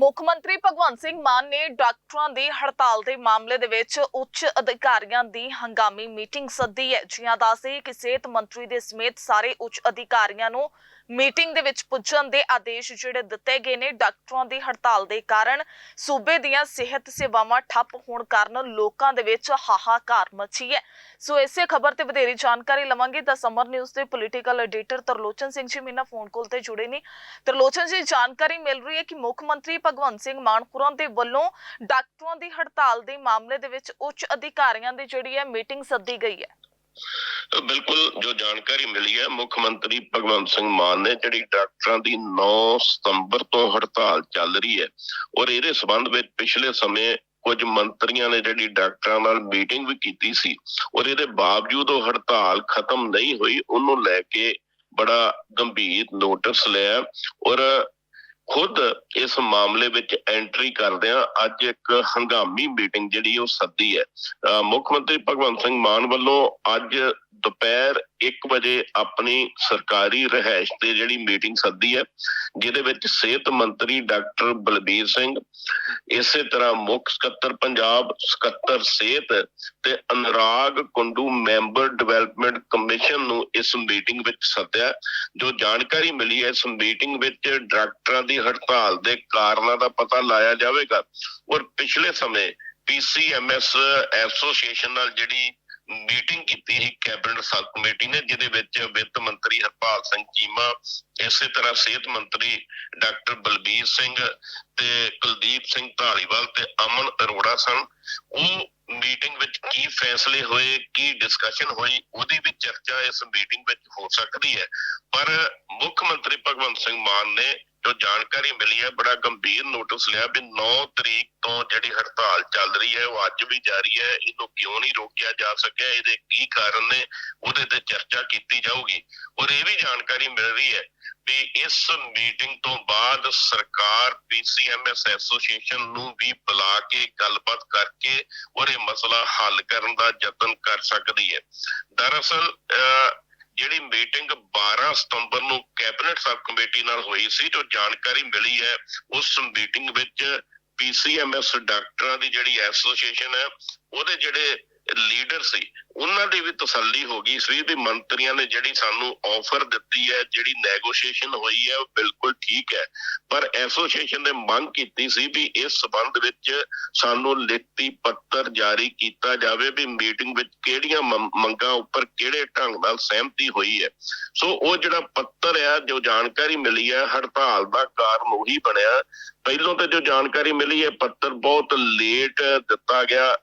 ਮੁੱਖ ਮੰਤਰੀ ਭਗਵੰਤ ਸਿੰਘ ਮਾਨ ਨੇ ਡਾਕਟਰਾਂ ਦੀ ਹੜਤਾਲ ਦੇ ਮਾਮਲੇ ਦੇ ਵਿੱਚ ਉੱਚ ਅਧਿਕਾਰੀਆਂ ਦੀ ਹੰਗਾਮੀ ਮੀਟਿੰਗ ਸੱਦੀ ਹੈ। ਜਿਹਾਂ ਦੱਸਦੇ ਕਿ ਸਿਹਤ ਮੰਤਰੀ ਦੇ ਸਮੇਤ ਸਾਰੇ ਉੱਚ ਅਧਿਕਾਰੀਆਂ ਨੂੰ ਮੀਟਿੰਗ ਦੇ ਵਿੱਚ ਪੁੱਜਣ ਦੇ ਆਦੇਸ਼ ਜਿਹੜੇ ਦਿੱਤੇ ਗਏ ਨੇ, ਡਾਕਟਰਾਂ ਦੀ ਹੜਤਾਲ ਦੇ ਕਾਰਨ ਸੂਬੇ ਦੀਆਂ ਸਿਹਤ ਸੇਵਾਵਾਂ ਠੱਪ ਹੋਣ ਕਾਰਨ ਲੋਕਾਂ ਦੇ ਵਿੱਚ ਹਾਹਾਕਾਰ ਮਚੀ ਹੈ। ਸੋ ਇਸੇ ਖਬਰ ਤੇ ਵਧੇਰੀ ਜਾਣਕਾਰੀ ਲਵਾਂਗੇ। ਤਾਂ ਸਮਰ ਨਿਊਜ਼ ਦੇ ਪੋਲੀਟੀਕਲ ਐਡੀਟਰ ਤਰਲੋਚਨ ਸਿੰਘ ਜੀ ਮੀਨਾ ਫੋਨ ਕਾਲ ਤੇ ਜੁੜੇ ਨੇ। ਤਰਲੋਚਨ ਜੀ, ਜਾਣਕਾਰੀ ਮਿਲ ਰਹੀ ਹੈ ਕਿ ਮੁੱਖ ਮੰਤਰੀ ਭਗਵੰਤ ਸਿੰਘ ਮਾਨ ਦੇ ਵੱਲੋਂ ਡਾਕਟਰਾਂ ਦੀ ਹੜਤਾਲ ਦੇ ਮਾਮਲੇ ਦੇ ਵਿੱਚ ਉੱਚ ਅਧਿਕਾਰੀਆਂ ਦੀ ਜਿਹੜੀ ਹੈ ਮੀਟਿੰਗ ਸੱਦੀ ਗਈ ਹੈ। ਬਿਲਕੁਲ, ਜੋ ਜਾਣਕਾਰੀ ਮਿਲੀ ਹੈ, ਮੁੱਖ ਮੰਤਰੀ ਭਗਵੰਤ ਸਿੰਘ ਮਾਨ ਨੇ ਜਿਹੜੀ ਡਾਕਟਰਾਂ ਦੀ 9 ਸਤੰਬਰ ਤੋਂ ਹੜਤਾਲ ਚੱਲ ਰਹੀ ਹੈ ਔਰ ਇਹਦੇ ਸਬੰਧ ਵਿੱਚ ਪਿਛਲੇ ਸਮੇਂ ਕੁਝ ਮੰਤਰੀਆਂ ਨੇ ਜਿਹੜੀ ਡਾਕਟਰਾਂ ਨਾਲ ਮੀਟਿੰਗ ਵੀ ਕੀਤੀ ਸੀ ਔਰ ਇਹਦੇ ਬਾਵਜੂਦ ਉਹ ਹੜਤਾਲ ਖਤਮ ਨਹੀਂ ਹੋਈ, ਉਹਨੂੰ ਲੈ ਕੇ ਬੜਾ ਗੰਭੀਰ ਨੋਟਿਸ ਲਿਆ ਔਰ ਖੁਦ ਇਸ ਮਾਮਲੇ ਵਿੱਚ ਐਂਟਰੀ ਕਰਦਿਆਂ ਅੱਜ ਇੱਕ ਹੰਗਾਮੀ ਮੀਟਿੰਗ ਜਿਹੜੀ ਉਹ ਸੱਦੀ ਹੈ। ਅਹ ਮੁੱਖ ਮੰਤਰੀ ਭਗਵੰਤ ਸਿੰਘ ਮਾਨ ਵੱਲੋਂ ਅੱਜ ਦੁਪਹਿਰ 1 ਵਜੇ ਆਪਣੀ ਸਰਕਾਰੀ ਰਹਿائش ਤੇ ਜਿਹੜੀ ਮੀਟਿੰਗ ਸੱਦੀ ਹੈ, ਜਿਹਦੇ ਵਿੱਚ ਸਿਹਤ ਮੰਤਰੀ ਡਾਕਟਰ ਬਲਬੀਰ ਸਿੰਘ, ਇਸੇ ਤਰ੍ਹਾਂ ਮੁੱਖ ਸਕੱਤਰ ਪੰਜਾਬ, ਸਕੱਤਰ ਸਿਹਤ ਤੇ Anurag Kundu member development commission ਨੂੰ ਇਸ ਮੀਟਿੰਗ ਵਿੱਚ ਸੱਦਿਆ। ਜੋ ਜਾਣਕਾਰੀ ਮਿਲੀ ਹੈ, ਇਸ ਮੀਟਿੰਗ ਵਿੱਚ ਡਾਕਟਰਾਂ ਦੀ ਹੜਤਾਲ ਦੇ ਕਾਰਨਾਂ ਦਾ ਪਤਾ ਲਾਇਆ ਜਾਵੇਗਾ ਔਰ ਪਿਛਲੇ ਸਮੇਂ ਪੀਸੀਐਮਐਸ ਐਸੋਸੀਏਸ਼ਨ ਨਾਲ ਜਿਹੜੀ ਮੀਟਿੰਗ ਕੀਤੀ ਸੀ, ਕੈਬਨਿਟ ਸਬ ਕਮੇਟੀ ਨੇ, ਜਿਹਦੇ ਵਿੱਚ ਵਿੱਤ ਮੰਤਰੀ ਹਰਪਾਲ ਸਿੰਘ ਚੀਮਾ, ਇਸੇ ਤਰ੍ਹਾਂ ਸਿਹਤ ਮੰਤਰੀ ਡਾਕਟਰ ਬਲਬੀਰ ਸਿੰਘ ਤੇ ਕੁਲਦੀਪ ਸਿੰਘ ਢਾਲੀਵਾਲ ਤੇ ਅਮਨ ਅਰੋੜਾ ਸਨ। ਉਹ ਮੀਟਿੰਗ ਵਿੱਚ ਕੀ ਫੈਸਲੇ ਹੋਏ, ਕੀ ਡਿਸਕਸ਼ਨ ਹੋਈ, ਉਹਦੀ ਵੀ ਚਰਚਾ ਇਸ ਮੀਟਿੰਗ ਵਿੱਚ ਹੋ ਸਕਦੀ ਹੈ। ਪਰ ਮੁੱਖ ਮੰਤਰੀ ਭਗਵੰਤ ਸਿੰਘ ਮਾਨ ਨੇ ਜੋ ਜਾਣਕਾਰੀ ਮਿਲੀ ਹੈ, ਬੜਾ ਗੰਭੀਰ ਨੋਟਿਸ ਲਿਆ ਵੀ 9 ਤਰੀਕ ਤੋਂ ਜਿਹੜੀ ਹੜਤਾਲ ਚੱਲ ਰਹੀ ਹੈ, ਉਹ ਅੱਜ ਵੀ ਜਾਰੀ ਹੈ। ਇਹਨੂੰ ਕਿਉਂ ਨਹੀਂ ਰੋਕਿਆ ਜਾ ਸਕਿਆ? ਇਹਦੇ ਕੀ ਕਾਰਨ ਨੇ? ਉਹਦੇ ਤੇ ਚਰਚਾ ਕੀਤੀ ਜਾਊਗੀ। ਔਰ ਇਹ ਵੀ ਜਾਣਕਾਰੀ ਮਿਲ ਰਹੀ ਹੈ ਵੀ ਇਸ ਮੀਟਿੰਗ ਤੋਂ ਬਾਅਦ ਸਰਕਾਰ ਪੀਸੀਐਮਐਸ ਐਸੋਸੀਏਸ਼ਨ ਨੂੰ ਵੀ ਬੁਲਾ ਕੇ ਗੱਲਬਾਤ ਕਰਕੇ ਔਰ ਇਹ ਮਸਲਾ ਹੱਲ ਕਰਨ ਦਾ ਯਤਨ ਕਰ ਸਕਦੀ ਹੈ। ਦਰਅਸਲ ਜਿਹੜੀ ਮੀਟਿੰਗ 12 ਸਤੰਬਰ ਨੂੰ ਕੈਬਨਿਟ ਸਬ ਕਮੇਟੀ ਨਾਲ ਹੋਈ ਸੀ, ਜੋ ਜਾਣਕਾਰੀ ਮਿਲੀ ਹੈ, ਉਸ ਮੀਟਿੰਗ ਵਿੱਚ ਪੀਸੀਐਮਐਸ ਡਾਕਟਰਾਂ ਦੀ ਜਿਹੜੀ ਐਸੋਸੀਏਸ਼ਨ ਹੈ, ਉਹਦੇ ਜਿਹੜੇ ਲੀਡਰ ਸੀ, ਉਹਨਾਂ ਦੀ ਵੀ ਤਸੱਲੀ ਹੋ ਗਈ ਸੀ ਵੀ ਮੰਤਰੀਆਂ ਨੇ ਜਿਹੜੀ ਸਾਨੂੰ ਆਫਰ ਦਿੱਤੀ ਹੈ, ਜਿਹੜੀ ਨੈਗੋਸ਼ੀਏਸ਼ਨ ਹੋਈ ਹੈ, ਉਹ ਬਿਲਕੁਲ ਠੀਕ ਹੈ। ਪਰ ਐਸੋਸੀਏਸ਼ਨ ਨੇ ਮੰਗ ਕੀਤੀ ਸੀ ਵੀ ਇਸ ਸਬੰਧ ਵਿੱਚ ਸਾਨੂੰ ਲਿਖਤੀ ਪੱਤਰ ਜਾਰੀ ਕੀਤਾ ਜਾਵੇ ਵੀ ਮੀਟਿੰਗ ਵਿੱਚ ਕਿਹੜੀਆਂ ਮੰਗਾਂ ਉੱਪਰ ਕਿਹੜੇ ਢੰਗ ਨਾਲ ਸਹਿਮਤੀ ਹੋਈ ਹੈ। ਸੋ ਉਹ ਜਿਹੜਾ ਪੱਤਰ ਆ, ਜੋ ਜਾਣਕਾਰੀ ਮਿਲੀ ਹੈ, ਹੜਤਾਲ ਦਾ ਕਾਰਨ ਉਹੀ ਬਣਿਆ। ਪਹਿਲੋਂ ਤੇ ਜੋ ਜਾਣਕਾਰੀ ਮਿਲੀ ਹੈ, ਪੱਤਰ ਬਹੁਤ ਲੇਟ ਦਿੱਤਾ ਗਿਆ।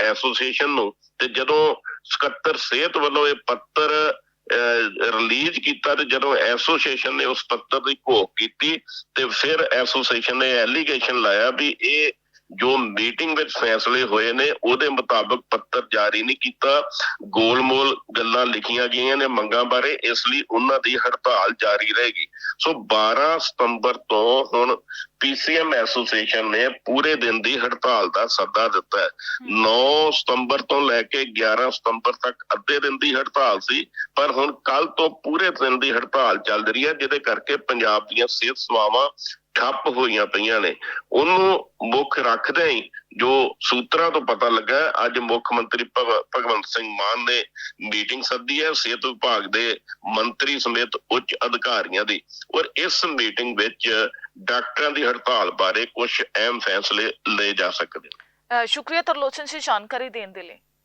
ਐਸੋਸੀਏਸ਼ਨ ਨੂੰ ਤੇ ਜਦੋਂ ਸਕੱਤਰ ਸਿਹਤ ਵੱਲੋਂ ਇਹ ਪੱਤਰ ਰਿਲੀਜ਼ ਕੀਤਾ ਤੇ ਜਦੋਂ ਐਸੋਸੀਏਸ਼ਨ ਨੇ ਉਸ ਪੱਤਰ ਦੀ ਘੋਖ ਕੀਤੀ ਤੇ ਫਿਰ ਐਸੋਸੀਏਸ਼ਨ ਨੇ ਐਲੀਗੇਸ਼ਨ ਲਾਇਆ ਵੀ ਇਹ ਜੋ ਮੀਟਿੰਗ ਵਿੱਚ ਫੈਸਲੇ ਹੋਏ ਨੇ, ਉਹਦੇ ਮੁਤਾਬਕ ਪੱਤਰ ਜਾਰੀ ਨਹੀਂ ਕੀਤਾ। ਗੋਲਮੋਲ ਗੱਲਾਂ ਲਿਖੀਆਂ ਗਈਆਂ ਨੇ ਮੰਗਾਂ ਬਾਰੇ, ਇਸ ਲਈ ਉਹਨਾਂ ਦੀ ਹੜਤਾਲ ਜਾਰੀ ਰਹੇਗੀ। ਸੋ 12 ਸਤੰਬਰ ਤੋਂ ਹੁਣ ਪੀਸੀਐਮ ਐਸੋਸੀਏਸ਼ਨ ਨੇ ਪੂਰੇ ਦਿਨ ਦੀ ਹੜਤਾਲ ਦਾ ਸੱਦਾ ਦਿੱਤਾ ਹੈ। 9 ਸਤੰਬਰ ਤੋਂ ਲੈ ਕੇ 11 ਸਤੰਬਰ ਤੱਕ ਅੱਧੇ ਦਿਨ ਦੀ ਹੜਤਾਲ ਸੀ, ਪਰ ਹੁਣ ਕੱਲ ਤੋਂ ਪੂਰੇ ਦਿਨ ਦੀ ਹੜਤਾਲ ਚੱਲ ਰਹੀ ਹੈ, ਜਿਹਦੇ ਕਰਕੇ ਪੰਜਾਬ ਦੀਆਂ ਸਿਹਤ ਸੇਵਾਵਾਂ ਠੱਪ ਹੋਈਆਂ ਪਈਆਂ ਨੇ। ਉਹਨੂੰ ਮੁੱਖ ਰੱਖਦੇ ਹੀ ਜੋ ਸੂਤਰਾਂ ਤੋਂ ਪਤਾ ਲੱਗਾ, ਅੱਜ ਮੁੱਖ ਮੰਤਰੀ ਭਗਵੰਤ ਸਿੰਘ ਮਾਨ ਨੇ ਮੀਟਿੰਗ ਸੱਦੀ ਹੈ, ਸਿਹਤ ਵਿਭਾਗ ਦੇ ਮੰਤਰੀ ਸਮੇਤ ਉੱਚ ਅਧਿਕਾਰੀਆਂ ਦੀ। ਔਰ ਇਸ ਮੀਟਿੰਗ ਵਿੱਚ ਡਾਕਟਰਾਂ ਦੀ ਹੜਤਾਲ ਬਾਰੇ ਕੁਝ ਅਹਿਮ ਫੈਸਲੇ ਲਏ ਜਾ ਸਕਦੇ ਨੇ। ਸ਼ੁਕਰੀਆ ਤਰਲੋਚਨ ਜੀ ਜਾਣਕਾਰੀ ਦੇਣ ਦੇ ਲਈ।